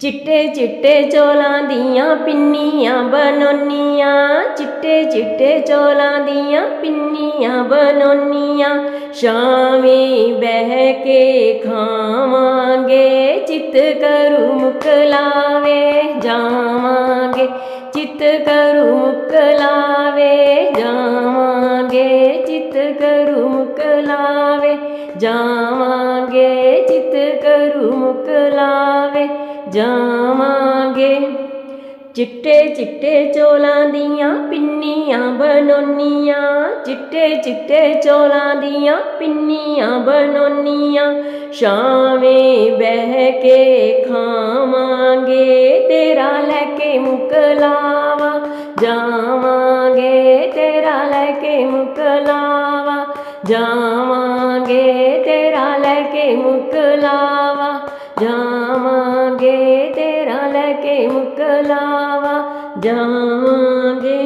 ਚਿੱਟੇ ਚਿੱਟੇ ਚੋਲਾਂ ਦੀਆਂ ਪਿੰਨੀਆਂ ਬਣੋਨੀਆਂ ਚਿੱਟੇ ਚਿੱਟੇ ਚੋਲਾਂ ਦੀਆਂ ਪਿੰਨੀਆਂ ਬਣੋਨੀਆਂ ਸ਼ਾਮੀ ਬਹਿ ਕੇ ਖਾਵਾਂਗੇ, ਚਿੱਤ ਕਰੂ ਮੁਕਲਾਵੇ ਜਾਵਾਂਗੇ। ਚਿੱਤ ਕਰੂ ਮੁਕਲਾਵੇ ਜਾਵਾਂਗੇ। ਚਿੱਤ ਕਰੂ ਮੁਕਲਾਵੇ ਜਾਵਾਂਗੇ। ਚਿੱਤ ਕਰੂ ਮੁਕਲਾਵੇ ਜਾਵਾਂਗੇ। ਚਿੱਟੇ ਚਿੱਟੇ ਚੋਲਾਂ ਦੀਆਂ ਪਿੰਨੀਆਂ ਬਣੋਨੀਆਂ ਚਿੱਟੇ ਚਿੱਟੇ ਚੋਲਾਂ ਦੀਆਂ ਪਿੰਨੀਆਂ ਬਣੋਨੀਆਂ ਸ਼ਾਮੇ ਬਹਿ ਕੇ ਖਾਵਾਂਗੇ, ਤੇਰਾ ਲੈ ਕੇ ਮੁਕਲਾਵਾ। ਜਾਵਾਂਗੇ, ਤੇਰਾ ਲੈ ਕੇ ਮੁਕਲਾਵਾ। ਜਾਵਾਂਗੇ ਲੈ ਕੇ ਮੁਕਲਾਵਾ ਜਾਵਾਂਗੇ।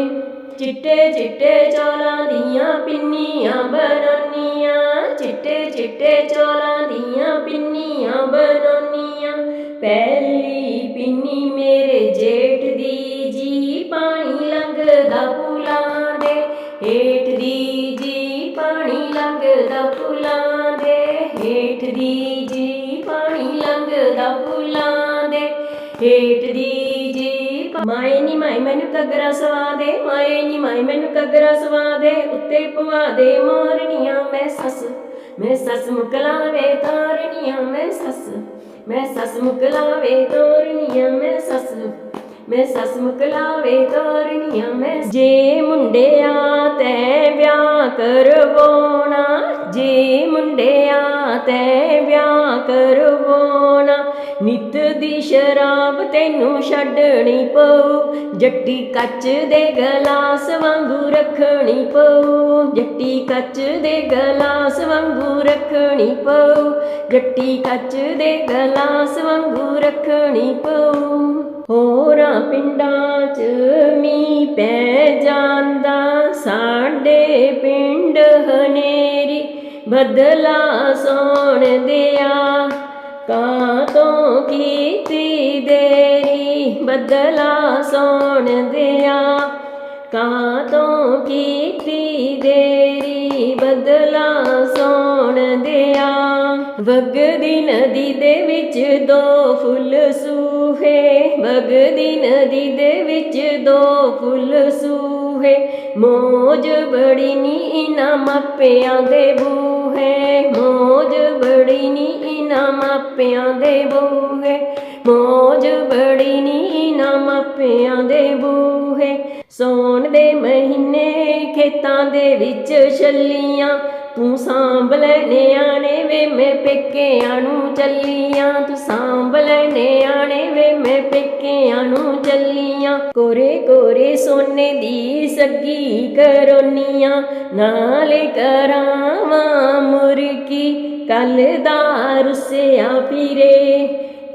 ਚਿੱਟੇ ਚਿੱਟੇ ਚੋਲਾਂ ਦੀਆਂ ਪਿੰਨੀਆਂ ਬਣੋਨੀਆਂ ਚਿੱਟੇ ਚਿੱਟੇ ਚੋਲਾਂ ਦੀਆਂ ਪਿੰਨੀਆਂ ਬਣੋਨੀਆਂ ਪਹਿਲੀ ਪਿੰਨੀ ਮੇਰੇ ਜੇਠ ਦੀ ਜੀ ਪਾਣੀ ਲੰਘਦਾ ਫੁੱਲਾਂ ਦੇ। ਹੇਠ ਦੀ ਜੀ ਪਾਣੀ ਲੰਘਦਾ ਫੁੱਲਾਂ ਦੇ। ਹੇਠ ਦੀ ਜੀ ਹੇਠ ਦੀ ਜੀ ਮਾਏ ਨੀ ਮਾਏ ਮੈਨੂੰ ਕਗਰਾ ਸਵਾ ਦੇ, ਮਾਏ ਨੀ ਮਾਏ ਮੈਨੂੰ ਕਗਰਾ ਸਵਾ ਦੇ। ਉੱਤੇ ਪਵਾ ਦੇ ਮੋਰਨੀਆਂ ਮੈਂ ਸੱਸ ਮੈਂ ਸੱਸ ਮੁਕਲਾਵੇ ਤਾਰਨੀਆਂ ਮੈਂ ਸੱਸ ਮੈਂ ਸੱਸ ਮੁਕਲਾਵੇ ਤੋਰਨੀਆਂ ਮੈਂ ਸੱਸ ਮੈਂ ਸੱਸ ਮੁਕਲਾਵੇ ਤੋਰਨੀਆਂ ਮੈਂ ਜੇ ਮੁੰਡਿਆ ਤੈ ਵਿਆਹ ਕਰਵਾਉਣਾ ਜੇ ਮੁੰਡਿਆ ਤੈ ਵਿਆਹ ਕਰਵਾਉਣਾ ਦੀ ਸ਼ਰਾਬ ਤੈਨੂੰ ਛੱਡਣੀ ਪਊ। ਜੱਟੀ ਕੱਚ ਦੇ ਗਲਾਸ ਵਾਂਗੂ ਰੱਖਣੀ ਪਊ। ਜੱਟੀ ਕੱਚ ਦੇ ਗਲਾਸ ਵਾਂਗੂ ਰੱਖਣੀ ਪਊ। ਜੱਟੀ ਕੱਚ ਦੇ ਗਲਾਸ ਵਾਂਗੂ ਰੱਖਣੀ ਪਊ। ਹੋਰਾਂ ਪਿੰਡਾਂ 'ਚ ਮੀਂਹ ਪੈ ਜਾਂਦਾ, ਸਾਡੇ ਪਿੰਡ ਹਨੇਰੀ ਬਦਲਾ ਸੋਣ ਦਿਆ। ਕਾਂ ਕੀਤੀ ਦੇਰੀ ਬਦਲਾ ਸੋਣ ਦਿਆ। ਕਾਂ ਤੋਂ ਕੀਤੀ ਦੇਰੀ ਬਦਲਾ ਸੋਣ ਦਿਆ। ਵਗਦੀ ਨਦੀ ਦੇ ਵਿੱਚ ਦੋ ਫੁੱਲ ਸੂਹੇ। ਵਗਦੀ ਨਦੀ ਦੇ ਵਿੱਚ ਦੋ ਫੁੱਲ ਸੂਹੇ। ਮੋਜ ਬੜੀ ਨੀ ਇਨਾ ਮਾਪਿਆਂ ਦੇ ਬੂਹੇ। ਮੋਜ ਬੜੀ ਨੀ ਇਨਾ ਮਾਪਿਆਂ ਦੇ ਬੂਹੇ। ਮੋਜ ਬੜੀ ਨੀ ਨਾ ਮਾਪਿਆਂ ਦੇ ਬੂਹੇ। ਸੌਣ ਦੇ ਮਹੀਨੇ ਖੇਤਾਂ ਦੇ ਵਿੱਚ ਛੱਲੀਆਂ। ਤੂੰ ਸਾਂਭ ਲੈ ਨਿਆਣੇ ਵੇ, ਮੈਂ ਪੇਕਿਆਂ ਨੂੰ ਚੱਲੀਆਂ। ਤੂੰ ਸਾਂਭ ਲੈ ਨਿਆਣੇ ਵੇ, ਮੈਂ ਪੇਕਿਆਂ ਨੂੰ ਚੱਲੀਆਂ। ਕੋਰੇ ਕੋਰੇ ਸੋਨੇ ਦੀ ਸੱਗੀ ਕਰੋਨੀਆਂ। ਨਾਲੇ ਕਰਾਵਾਂ ਮੁਰਕੀ ਕੱਲ ਦਾ ਰੁਸਿਆ ਫਿਰੇ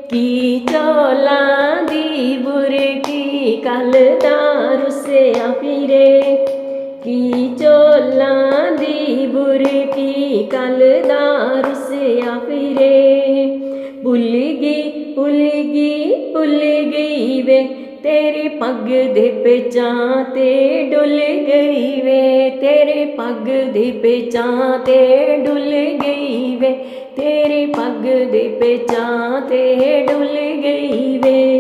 ਕੀ ਚੋਲਾਂ ਦੀ ਬੁਰਕੀ ਕੱਲ ਦਾ ਰੁਸਿਆ ਫਿਰੇ ਕੀ ਚੋਲਾਂ ਦੀ ਬੁਰਕੀ ਕੱਲ ਦਾ ਰੁਸਿਆ ਫਿਰੇ ਭੁੱਲ ਗਈ ਭੁੱਲ ਗਈ ਭੁੱਲ ਗਈ ਵੇ, ਤੇਰੇ ਪੱਗ ਦੇ ਪੇਚਾਂ ਤੇ ਡੁੱਲ ਗਈ ਵੇ, ਤੇਰੇ ਪੱਗ ਦੇ ਪੇਚਾਂ ਤੇ पेचा ते डुल गई वे